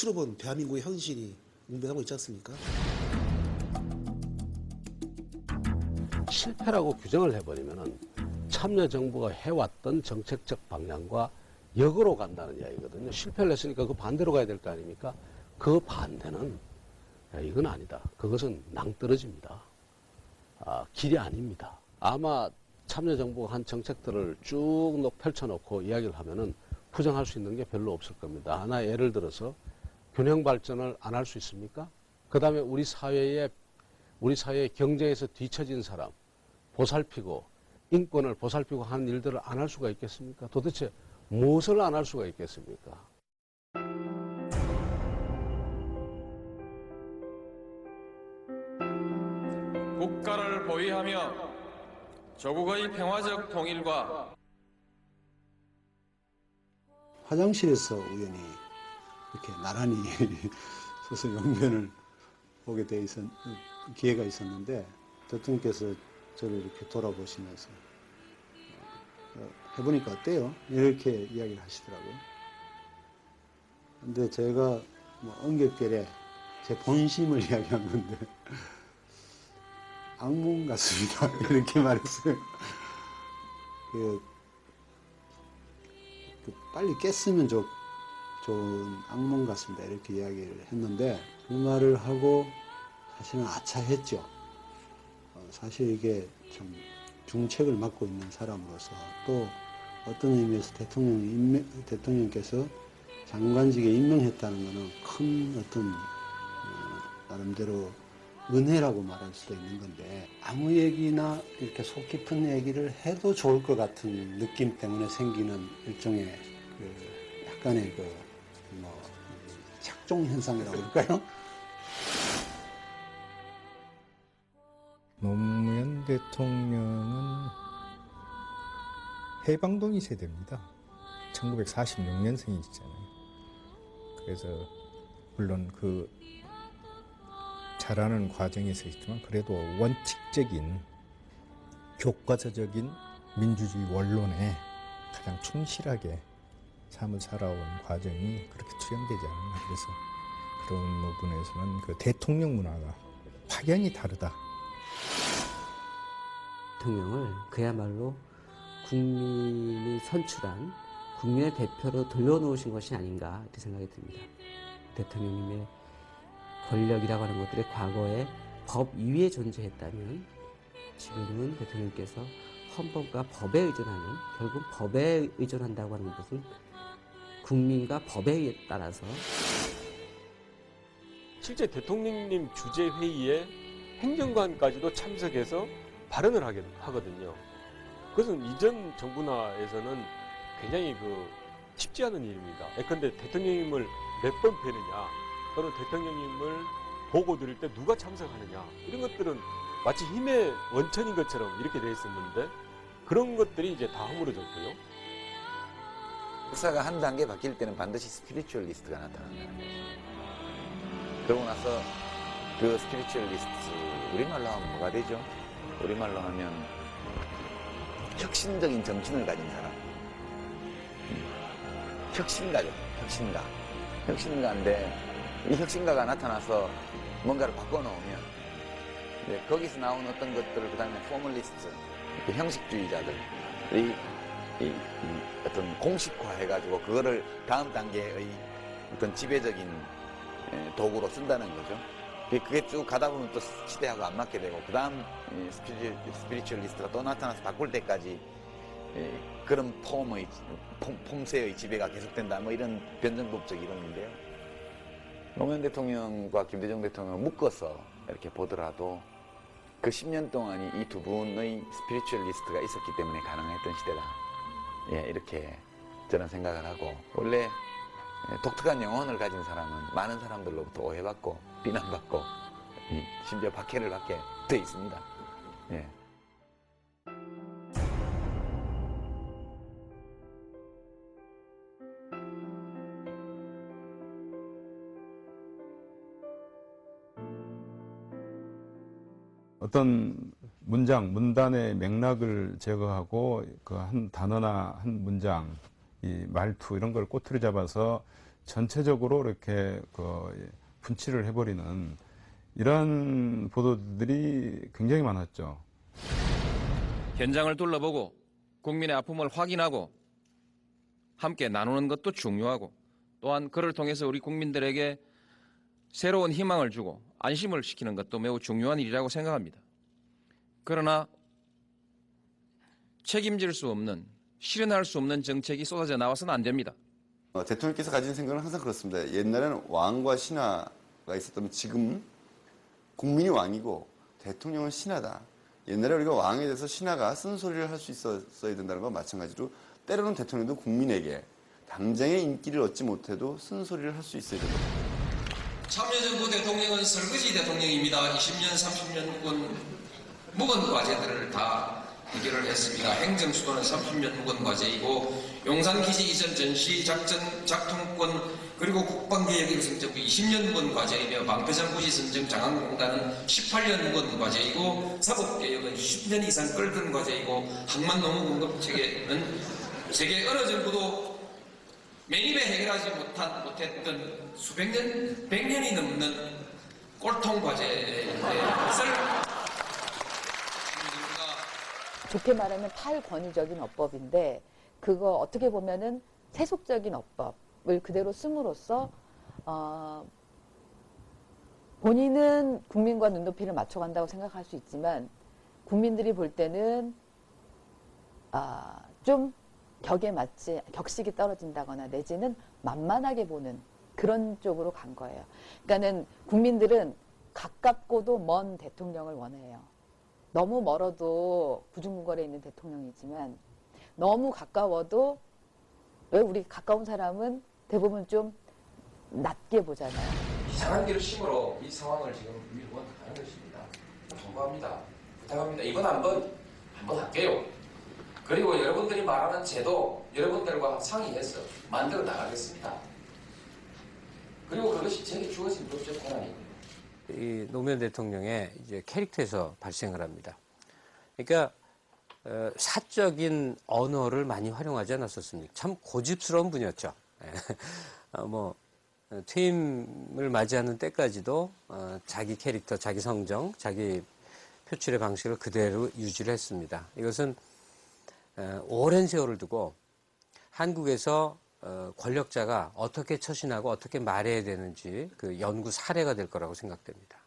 수치로 본 대한민국의 현실이 웅변하고 있지 않습니까? 실패라고 규정을 해버리면은 참여 정부가 해왔던 정책적 방향과 역으로 간다는 이야기거든요. 실패를 했으니까 그 반대로 가야 될 거 아닙니까? 그 반대는 야, 이건 아니다. 그것은 낭떠러집니다. 아, 길이 아닙니다. 아마 참여정부가 한 정책들을 쭉 놓- 펼쳐놓고 이야기를 하면은 부정할 수 있는 게 별로 없을 겁니다. 하나 예를 들어서 균형 발전을 안 할 수 있습니까? 그 다음에 우리 사회에 우리 사회 경제에서 뒤처진 사람 보살피고 인권을 보살피고 하는 일들을 안 할 수가 있겠습니까? 도대체 무엇을 안 할 수가 있겠습니까? 국가를 보위하며 조국의 평화적 통일과 화장실에서 우연히 이렇게 나란히 서서 용변을 보게 돼 있었 기회가 있었는데 대통령께서 저를 이렇게 돌아보시면서 어, 해보니까 어때요? 이렇게 이야기를 하시더라고요. 근데 제가 뭐 엉겹결에 제 본심을 이야기한 건데 악몽 같습니다. 이렇게 말했어요. 그 그 빨리 깼으면 좋, 좋은 악몽 같습니다. 이렇게 이야기를 했는데 그 말을 하고 사실은 아차했죠. 어, 사실 이게 참 중책을 맡고 있는 사람으로서 또 어떤 의미에서 대통령 임명, 대통령께서 장관직에 임명했다는 것은 큰 어떤 어, 나름대로 은혜라고 말할 수도 있는 건데 아무 얘기나 이렇게 속 깊은 얘기를 해도 좋을 것 같은 느낌 때문에 생기는 일종의 그 약간의 그 뭐 착종 현상이라고 할까요? 노무현 대통령은 해방동의 세대입니다. 1946년생이시잖아요. 그래서 물론 그 자라는 과정에서 있지만 그래도 원칙적인 교과서적인 민주주의 원론에 가장 충실하게 삶을 살아온 과정이 그렇게 투영되지 않나 그래서 그런 부분에서는 그 대통령 문화가 확연히 다르다. 대통령을 그야말로 국민이 선출한 국민의 대표로 들여놓으신 것이 아닌가 이렇게 생각이 듭니다. 대통령님의 권력이라고 하는 것들이 과거에 법 위에 존재했다면 지금은 대통령께서 헌법과 법에 의존하는 결국 법에 의존한다고 하는 것은 국민과 법에 따라서 실제 대통령님 주재 회의에 행정관까지도 참석해서 발언을 하게 하거든요. 그것은 이전 정부나에서는 굉장히 그 쉽지 않은 일입니다. 예컨대 대통령님을 몇 번 뵈느냐, 또는 대통령님을 보고 드릴 때 누가 참석하느냐 이런 것들은 마치 힘의 원천인 것처럼 이렇게 돼 있었는데 그런 것들이 이제 다 허물어졌고요. 역사가 한 단계 바뀔 때는 반드시 스피리추얼리스트가 나타난다는 거죠. 그러고 나서 그 스피리추얼리스트 우리말로 하면 뭐가 되죠? 우리말로 하면 혁신적인 정신을 가진 사람. 음. 혁신가죠. 혁신가. 혁신가인데 이 혁신가가 나타나서 뭔가를 바꿔놓으면 이제 거기서 나온 어떤 것들을 그 다음에 포멀리스트, 그 형식주의자들, 이 이, 이 어떤 공식화 해가지고 그거를 다음 단계의 어떤 지배적인 에, 도구로 쓴다는 거죠. 그게- 그게 쭉 가다 보면 또 시대하고 안 맞게 되고 그 다음 스피리, 스피리추얼리스트가 또 나타나서 바꿀 때까지 에, 그런 폼의 폼, 폼새의 지배가 계속된다 뭐 이런 변정법적 이론인데요. 노무현 대통령과 김대중 대통령을 묶어서 이렇게 보더라도 그 10년 동안이 이 두 분의 스피리추얼리스트가 있었기 때문에 가능했던 시대다. 예, 이렇게 저는 생각을 하고 원래 예, 독특한 영혼을 가진 사람은 많은 사람들로부터 오해받고 비난받고 이, 심지어 박해를 받게 돼 있습니다. 예. 어떤 문장, 문단의 맥락을 제거하고 그 한 단어나 한 문장, 이 말투 이런 걸 꼬투리 잡아서 전체적으로 이렇게 그 분치를 해버리는 이러한 보도들이 굉장히 많았죠. 현장을 둘러보고 국민의 아픔을 확인하고 함께 나누는 것도 중요하고 또한 그를 통해서 우리 국민들에게 새로운 희망을 주고 안심을 시키는 것도 매우 중요한 일이라고 생각합니다. 그러나 책임질 수 없는 실현할 수 없는 정책이 쏟아져 나와서는 안 됩니다. 어, 대통령께서 가진 생각은 항상 그렇습니다. 옛날에는 왕과 신하가 있었다면 지금 국민이 왕이고 대통령은 신하다. 옛날에 우리가 왕에 대해서 신하가 쓴소리를 할 수 있었어야 된다는 건 마찬가지로 때로는 대통령도 국민에게 당장의 인기를 얻지 못해도 쓴소리를 할 수 있어야 된다. 참여정부 대통령은 설거지 대통령입니다. 20년, 30년 묵은, 묵은 과제들을 다 해결을 했습니다. 행정 수도는 30년 묵은 과제이고 용산 기지 이전 전시 작전 작통권 그리고 국방개혁 일성정부 20년 묵은 과제이며 방패장 부지 선정 장항공단은 18년 묵은 과제이고 사법개혁은 10년 이상 끌던 과제이고 항만 노무 공급 체계는 세계 어느 정부도 매입에 해결하지 못한, 못했던 수백 년, 백 년이 넘는 꼴통 것을 좋게 말하면 탈권위적인 어법인데 그거 어떻게 보면은 세속적인 어법을 그대로 씀으로써 어, 본인은 국민과 눈높이를 맞춰간다고 생각할 수 있지만 국민들이 볼 때는 아, 좀 격에 맞지 격식이 떨어진다거나 내지는 만만하게 보는 그런 쪽으로 간 거예요. 그러니까는 국민들은 가깝고도 먼 대통령을 원해요. 너무 멀어도 부중궁궐에 있는 대통령이지만 너무 가까워도 왜 우리 가까운 사람은 대부분 좀 낮게 보잖아요. 이상한 길을 심으로 이 상황을 지금 밀고 가는 것입니다. 통보합니다. 부탁합니다. 이번 한번 한번 할게요. 그리고 여러분들이 말하는 제도 여러분들과 상의해서 만들어 나가겠습니다. 그리고 그것이 제게 주어진 법적 권한입니다. 이 노무현 대통령의 이제 캐릭터에서 발생을 합니다. 그러니까 어, 사적인 언어를 많이 활용하지 않았었습니까? 참 고집스러운 분이었죠. 예. 어, 뭐 어, 퇴임을 맞이하는 때까지도 어, 자기 캐릭터, 자기 성정, 자기 표출의 방식을 그대로 유지를 했습니다. 이것은 어, 오랜 세월을 두고 한국에서 어, 권력자가 어떻게 처신하고 어떻게 말해야 되는지 그 연구 사례가 될 거라고 생각됩니다.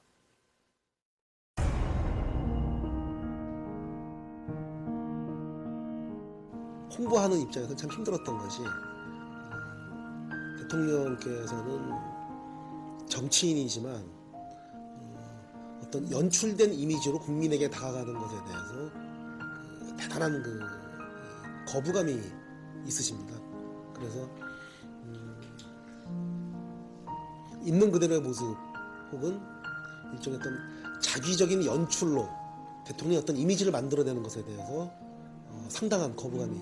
홍보하는 입장에서 참 힘들었던 것이 음, 대통령께서는 정치인이지만 음, 어떤 연출된 이미지로 국민에게 다가가는 것에 대해서 그 대단한 그 이, 거부감이 있으십니다. 그래서 음, 있는 그대로의 모습 혹은 일종의 어떤 자기적인 연출로 대통령의 어떤 이미지를 만들어내는 것에 대해서 어, 상당한 거부감이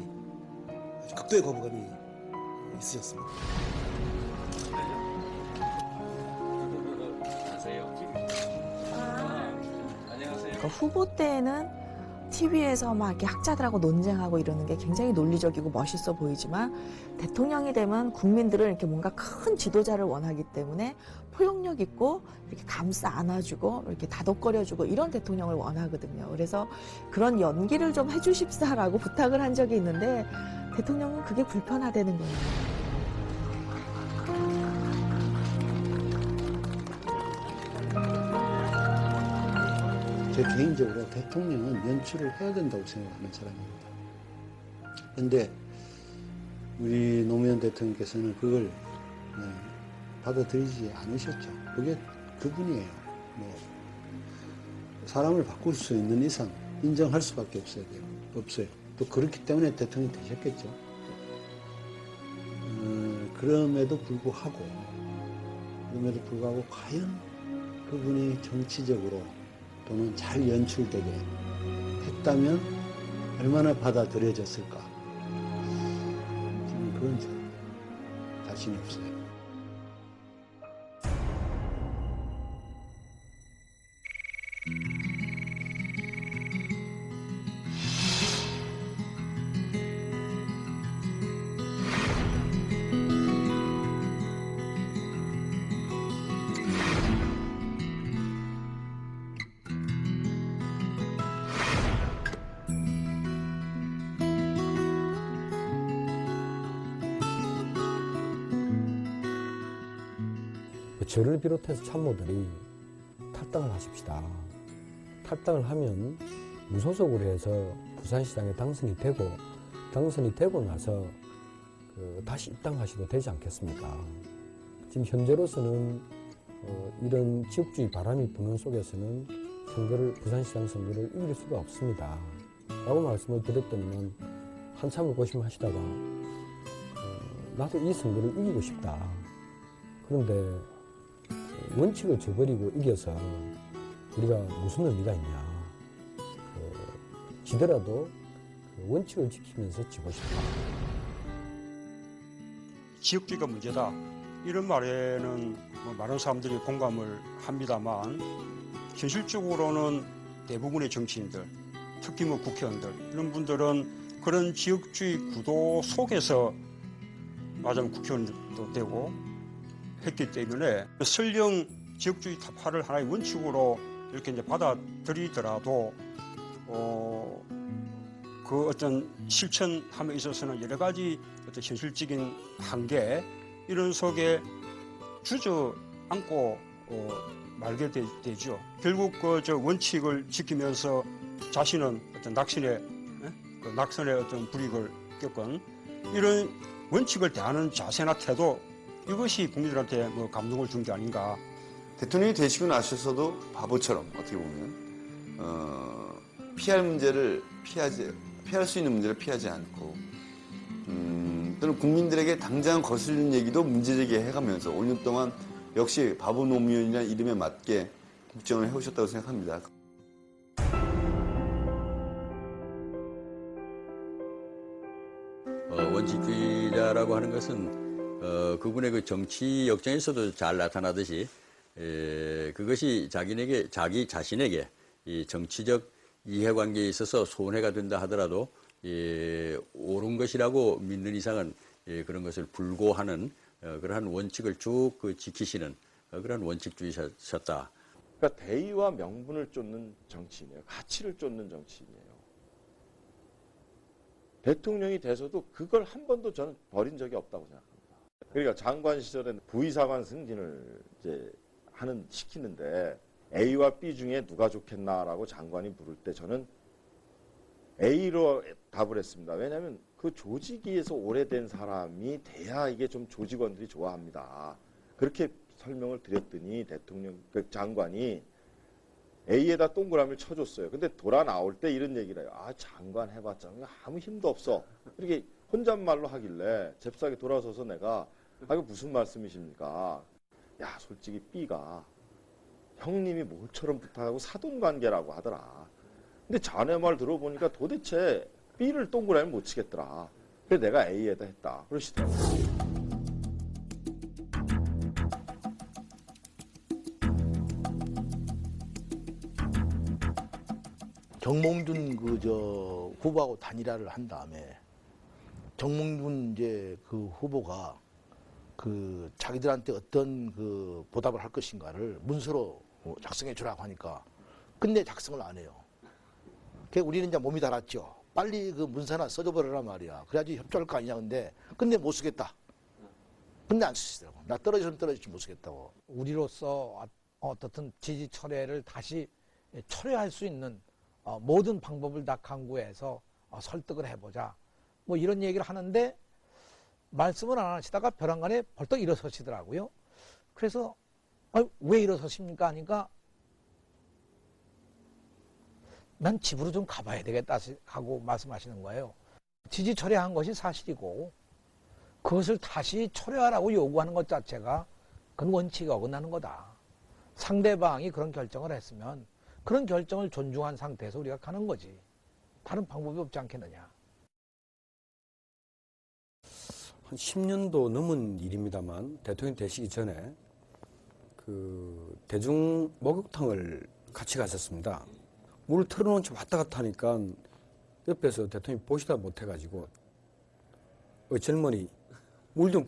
아주 극도의 거부감이 어, 있으셨습니다. 그러니까 후보 때는 TV에서 막 이렇게 학자들하고 논쟁하고 이러는 게 굉장히 논리적이고 멋있어 보이지만 대통령이 되면 국민들은 이렇게 뭔가 큰 지도자를 원하기 때문에 포용력 있고 이렇게 감싸 안아주고 이렇게 다독거려주고 이런 대통령을 원하거든요. 그래서 그런 연기를 좀 해주십사라고 부탁을 한 적이 있는데 대통령은 그게 불편하다는 거예요. 제 개인적으로 대통령은 연출을 해야 된다고 생각하는 사람입니다. 그런데 우리 노무현 대통령께서는 그걸 네, 받아들이지 않으셨죠. 그게 그분이에요. 뭐 사람을 바꿀 수 있는 이상 인정할 수밖에 없어야 돼요. 없어요. 또 그렇기 때문에 대통령이 되셨겠죠. 어, 그럼에도 불구하고 그럼에도 불구하고 과연 그분이 정치적으로 또는 잘 연출되게 했다면 얼마나 받아들여졌을까? 그건 잘 자신이 없어요. 저를 비롯해서 참모들이 탈당을 하십시다. 탈당을 하면 무소속으로 해서 부산시장에 당선이 되고 당선이 되고 나서 그 다시 입당하셔도 되지 않겠습니까? 지금 현재로서는 어, 이런 지역주의 바람이 부는 속에서는 선거를 부산시장 선거를 이길 수가 없습니다. 라고 말씀을 드렸더니만 한참을 고심하시다가 어, 나도 이 선거를 이기고 싶다. 그런데 원칙을 저버리고 이겨서 우리가 무슨 의미가 있냐. 그 지더라도 그 원칙을 지키면서 지고 싶다. 지역주의가 문제다. 이런 말에는 뭐 많은 사람들이 공감을 합니다만 현실적으로는 대부분의 정치인들, 특히 뭐 국회의원들 이런 분들은 그런 지역주의 구도 속에서 맞으면 국회의원도 되고 했기 때문에 설령 지역주의 타파를 하나의 원칙으로 이렇게 이제 받아들이더라도 어, 그 어떤 실천함에 있어서는 여러 가지 어떤 현실적인 한계 이런 속에 주저앉고 어, 말게 되, 죠 결국 그 저 원칙을 지키면서 자신은 어떤 낙신의 예? 그 낙선의 어떤 불이익을 겪은 이런 원칙을 대하는 자세나 태도 이것이 국민들한테 뭐 감동을 준 게 아닌가. 대통령이 되시고 나셔서도 바보처럼 어떻게 보면 어, 피할 문제를 피하지 피할 수 있는 문제를 피하지 않고 음, 또는 국민들에게 당장 거슬리는 얘기도 문제 제기 해가면서 5년 동안 역시 바보 노무현이라는 이름에 맞게 국정을 해오셨다고 생각합니다. 어, 원칙주의자라고 하는 것은 어, 그분의 그 정치 역정에서도 잘 나타나듯이 에, 그것이 자기에게 자기 자신에게 이 정치적 이해관계에 있어서 손해가 된다 하더라도 예, 옳은 것이라고 믿는 이상은 예, 그런 것을 불고하는 어, 그러한 원칙을 쭉 그 지키시는 어, 그런 원칙주의셨다. 그러니까 대의와 명분을 쫓는 정치인이에요. 가치를 쫓는 정치인이에요. 대통령이 돼서도 그걸 한 번도 저는 버린 적이 없다고 생각합니다. 그러니까 장관 시절에 부의사관 승진을 이제 하는 시키는데 A와 B 중에 누가 좋겠나라고 장관이 물을 때 저는 A로 답을 했습니다. 왜냐하면 그 조직위에서 오래된 사람이 돼야 이게 좀 조직원들이 좋아합니다. 그렇게 설명을 드렸더니 대통령 그 장관이 A에다 동그라미를 쳐줬어요. 근데 돌아 나올 때 이런 얘기를 해요. 아 장관 해봤자 아무 힘도 없어. 이렇게 혼잣말로 하길래 잽싸게 돌아서서 내가 아 이거 무슨 말씀이십니까? 야 솔직히 B가 형님이 뭘처럼 부탁하고 사돈 관계라고 하더라. 근데 자네 말 들어보니까 도대체 B를 동그라미 못 치겠더라. 그래서 내가 A에다 했다. 그러시더라고요. 정몽준 그 저 후보하고 단일화를 한 다음에 정몽준 이제 그 후보가 그 자기들한테 어떤 그 보답을 할 것인가를 문서로 작성해 주라고 하니까 근데 작성을 안 해요. 그 우리는 이제 몸이 달았죠. 빨리 그 문서나 써줘 버려라 말이야. 그래야지 협조할 거 아니냐 근데 근데 못 쓰겠다. 근데 안 쓰시더라고. 나 떨어지면 떨어지지 못 쓰겠다고. 우리로서 어떻든 지지 철회를 다시 철회할 수 있는 어, 모든 방법을 다 강구해서 어, 설득을 해보자. 뭐 이런 얘기를 하는데 말씀을 안 하시다가 벼랑간에 벌떡 일어서시더라고요. 그래서 아, 왜 일어서십니까? 하니까 난 집으로 좀 가봐야 되겠다 하고 말씀하시는 거예요. 지지 철회한 것이 사실이고 그것을 다시 철회하라고 요구하는 것 자체가 그건 원칙에 어긋나는 거다. 상대방이 그런 결정을 했으면 그런 결정을 존중한 상태에서 우리가 가는 거지. 다른 방법이 없지 않겠느냐. 한 10년도 넘은 일입니다만 대통령 되시기 전에 그 대중 목욕탕을 같이 갔었습니다. 물을 틀어놓은 채 왔다 갔다 하니까 옆에서 대통령이 보시다 못해가지고 어, 젊은이 물 좀